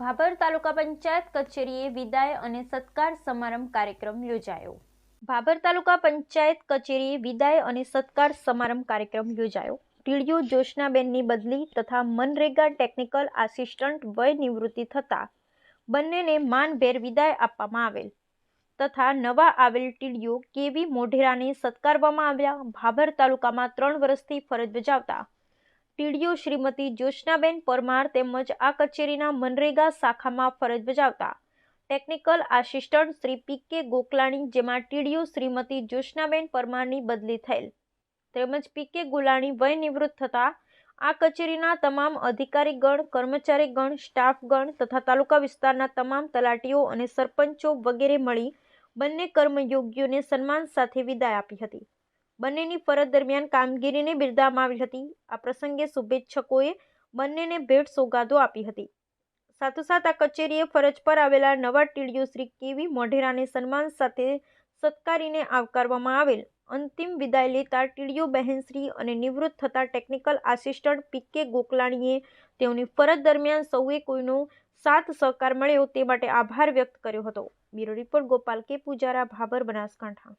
ભાભર તાલુકા પંચાયત કચેરીએ વિદાય અને સત્કાર સમારંભ કાર્યક્રમ યોજાયો. ભાભર તાલુકા પંચાયત કચેરીએ વિદાય અને સત્કાર સમારંભ કાર્યક્રમ યોજાયો. ટીડીઓ જોશનાબેનની બદલી તથા મનરેગા ટેકનિકલ આસિસ્ટન્ટ વય નિવૃત્તિ થતાં બંનેને માનભેર વિદાય આપવામાં આવેલ તથા નવા આવેલ ટીડીઓ કેવી મોઢેરાને સત્કારવામાં આવ્યા, ભાભર તાલુકામાં ત્રણ વર્ષથી ફરજ બજાવતા ટીડીઓ શ્રીમતી જોશનાબેન પરમાર તેમજ આ કચેરીના મનરેગા શાખામાં ફરજ બજાવતા. ટેકનિકલ આસિસ્ટન્ટ શ્રી પી કે ગોકલાણી, જેમાં ટીડીઓ શ્રીમતી જોશનાબેન પરમારની બદલી થયેલ. તેમજ પી કે ગુલાણી વય નિવૃત્ત થતા આ કચેરીના તમામ અધિકારીગણ, કર્મચારીગણ, સ્ટાફગણ તથા તાલુકા વિસ્તારના તમામ તલાટીઓ અને સરપંચો વગેરે મળી બંને કર્મયોગીઓને સન્માન સાથે વિદાય આપી હતી. બંનેની ફરજ દરમિયાન કામગીરીને બિરદાવવામાં આવી હતી. આ પ્રસંગે શુભેચ્છકોએ બંનેને ભેટ સોગાદો આપી હતી. સાથોસાથ આ કચેરીએ ફરજ પર આવેલા નવા ટીડીઓ શ્રી કેવી મોઢેરાને સન્માન સાથે સત્કારીને આવકારવામાં આવેલ. અંતિમ વિદાય લેતા ટીડીઓ બહેનશ્રી અને નિવૃત્ત થતા ટેકનિકલ આસિસ્ટન્ટ પી કે ગોકલાણીએ તેઓની ફરજ દરમિયાન સૌએ કોઈનો સાથ સહકાર મળ્યો તે માટે આભાર વ્યક્ત કર્યો હતો. બ્યુરો રિપોર્ટ ગોપાલ કે. પૂજારા, ભાભર, બનાસકાંઠા.